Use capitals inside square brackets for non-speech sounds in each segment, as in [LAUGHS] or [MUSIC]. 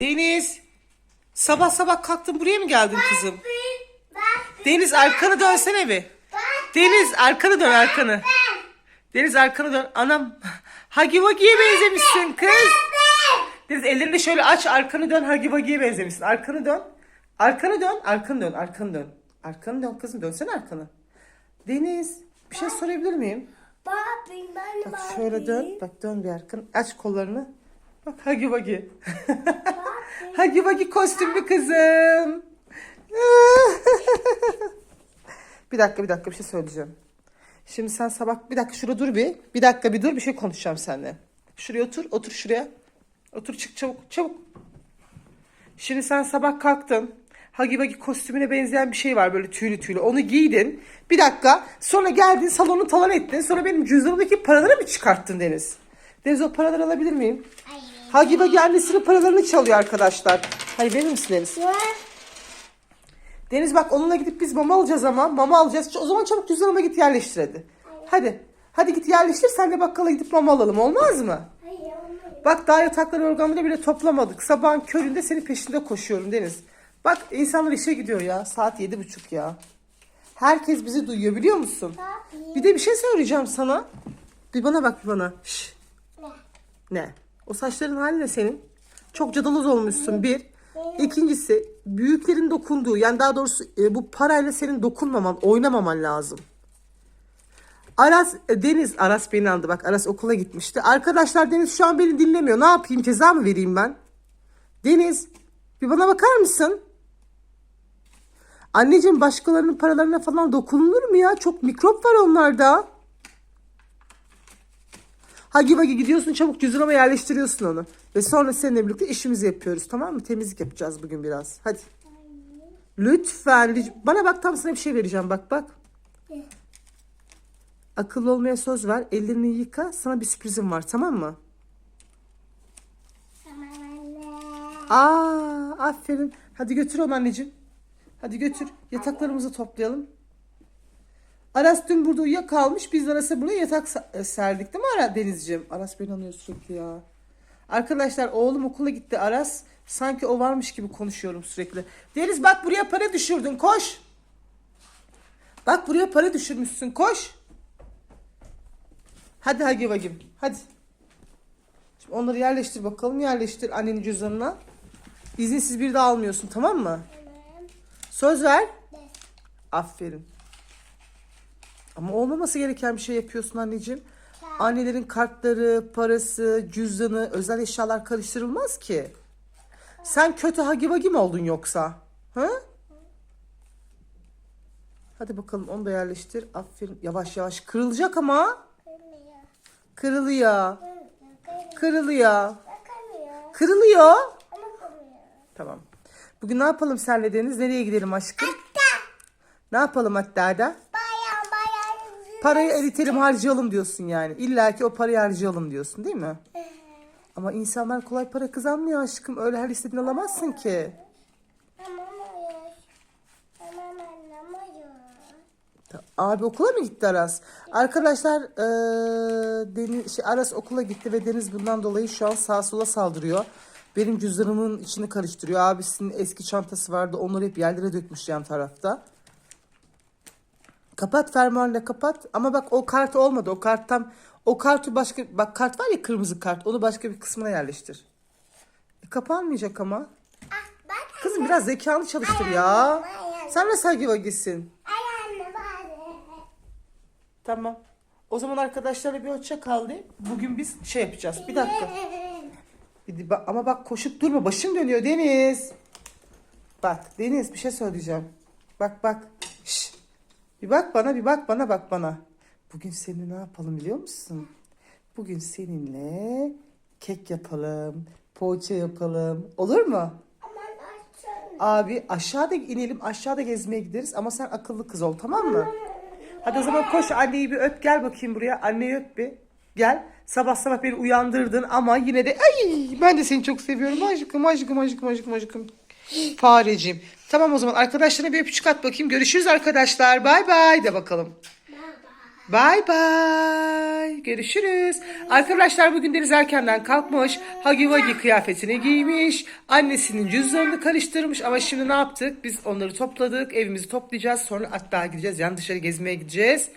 Deniz. Sabah sabah kalktın buraya mı geldin kızım? Deniz arkanı dönsene bir. Deniz arkanı dön arkanı. Deniz arkanı dön. Anam. [LAUGHS] Hagi Wagi'ye benzemişsin kız. Deniz ellerini şöyle aç arkanı dön Hagi Wagi'ye benzemişsin. Arkanı dön. Arkanı dön. Arkanı dön. Arkanı dön. Arkanı dön kızım. Dönsene arkanı. Deniz bir şey sorabilir miyim? Ben Bak şöyle dön. Bak dön bir arkanı. Aç kollarını. Bak Hagi Wagi. [LAUGHS] Hagi Wagi kostümlü kızım. bir dakika bir dakika bir şey söyleyeceğim. Şimdi sen sabah bir dakika şurada dur bir. Bir dakika bir dur bir şey konuşacağım seninle. Şuraya otur. Otur şuraya. Otur çık çabuk çabuk. Şimdi sen sabah kalktın. Hagi Wagi kostümüne benzeyen bir şey var böyle tüylü tüylü. Onu giydin. Bir dakika. Sonra geldin salonu talan ettin. Sonra benim cüzdanımdaki paraları mı çıkarttın Deniz? Deniz o paraları alabilir miyim? Hagi Wagi annesinin paralarını çalıyor arkadaşlar. Hayır verir misin Deniz? Deniz bak onunla gidip biz mama alacağız ama. Mama alacağız. O zaman çabuk cüzdanıma git yerleştir hadi. Hadi. Hadi git yerleştir sen de bakkala gidip mama alalım olmaz mı? Hayır, olmuyor. Bak daha yatakları organları bile toplamadık. Sabahın köründe senin peşinde koşuyorum Deniz. Bak insanlar işe gidiyor ya. Saat yedi buçuk ya. Herkes bizi duyuyor biliyor musun? Barbie. Bir de bir şey söyleyeceğim sana. Bir bana bak bir bana. Şş. Ne? Ne? O saçların hali ne senin? Çok cadaloz olmuşsun bir. İkincisi büyüklerin dokunduğu yani daha doğrusu e, bu parayla senin dokunmaman, oynamaman lazım. Aras, e, Deniz, Aras beni andı bak Aras okula gitmişti. Arkadaşlar Deniz şu an beni dinlemiyor. Ne yapayım ceza mı vereyim ben? Deniz bir bana bakar mısın? Anneciğim başkalarının paralarına falan dokunulur mu ya? Çok mikrop var onlarda. Hagi vagi gidiyorsun çabuk cüzdanıma yerleştiriyorsun onu. Ve sonra seninle birlikte işimizi yapıyoruz tamam mı? Temizlik yapacağız bugün biraz. Hadi. Lütfen. Bana bak tam sana bir şey vereceğim bak bak. Akıllı olmaya söz ver. Ellerini yıka. Sana bir sürprizim var tamam mı? Tamam anne. Aa aferin. Hadi götür onu anneciğim. Hadi götür. Yataklarımızı toplayalım. Aras dün burada uyuyakalmış. Biz Aras'a buraya yatak e, serdik değil mi Aras Denizciğim? Aras beni anıyor sürekli ya. Arkadaşlar oğlum okula gitti Aras. Sanki o varmış gibi konuşuyorum sürekli. Deniz bak buraya para düşürdün koş. Bak buraya para düşürmüşsün koş. Hadi Hagi Vagim hadi. Şimdi onları yerleştir bakalım yerleştir annenin cüzdanına. İzinsiz bir de almıyorsun tamam mı? Söz ver. Aferin. Ama olmaması gereken bir şey yapıyorsun anneciğim. Annelerin kartları, parası, cüzdanı, özel eşyalar karıştırılmaz ki. Sen kötü hagi vagi mi oldun yoksa? Ha? Hadi bakalım onu da yerleştir. Aferin. Yavaş yavaş kırılacak ama. Kırılıyor. Kırılıyor. Kırılıyor. Ama kırmıyor. Tamam. Bugün ne yapalım senle Deniz? Nereye gidelim aşkım? Ne yapalım hatta da? Parayı eritelim harcayalım diyorsun yani. İlla ki o parayı harcayalım diyorsun değil mi? Ama insanlar kolay para kazanmıyor aşkım. Öyle her istediğini alamazsın ki. Abi okula mı gitti Aras? Arkadaşlar eee, Deniz, şey, Aras okula gitti ve Deniz bundan dolayı şu an sağa sola saldırıyor. Benim cüzdanımın içini karıştırıyor. Abisinin eski çantası vardı. Onları hep yerlere dökmüş yan tarafta. Kapat fermuarla kapat. Ama bak o kart olmadı. O karttan o kartı başka bak kart var ya kırmızı kart. Onu başka bir kısmına yerleştir. E, kapanmayacak ama. Ah. Kızım biraz zekanı çalıştır ya. Sen de anne bari. Tamam. O zaman arkadaşlarla bir hoşça kal de. Bugün biz şey yapacağız. Bir dakika. [LAUGHS] Bir de ama bak koşup durma. Başım dönüyor Deniz. Bak Deniz bir şey söyleyeceğim. Bak bak. Bir bak bana bir bak bana bak bana. Bugün seninle ne yapalım biliyor musun? Bugün seninle kek yapalım. Poğaça yapalım. Olur mu? Abi aşağıda inelim aşağıda gezmeye gideriz ama sen akıllı kız ol tamam mı? Hadi o zaman koş anneyi bir öp gel bakayım buraya. Anneyi öp bir. Gel. Sabah sabah beni uyandırdın ama yine de ay ben de seni çok seviyorum. Aşkım aşkım aşkım aşkım aşkım. Fareciğim. Tamam o zaman arkadaşlarına bir öpücük at bakayım. Görüşürüz arkadaşlar. Bay bay de bakalım. Bay bay. Görüşürüz. Arkadaşlar bugün Deniz erkenden kalkmış. Hagi Wagi kıyafetini giymiş. Annesinin cüzdanını karıştırmış. Ama şimdi ne yaptık? Biz onları topladık. Evimizi toplayacağız. Sonra hatta gideceğiz. Yani dışarı gezmeye gideceğiz.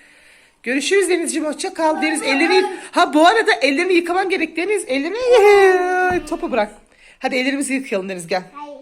Görüşürüz Denizciğim. Hoşça kal. Deniz ellerini Ha bu arada ellerini yıkaman gerek Deniz. Ellerini [LAUGHS] topu bırak. Hadi ellerimizi yıkayalım Deniz gel. Hayır.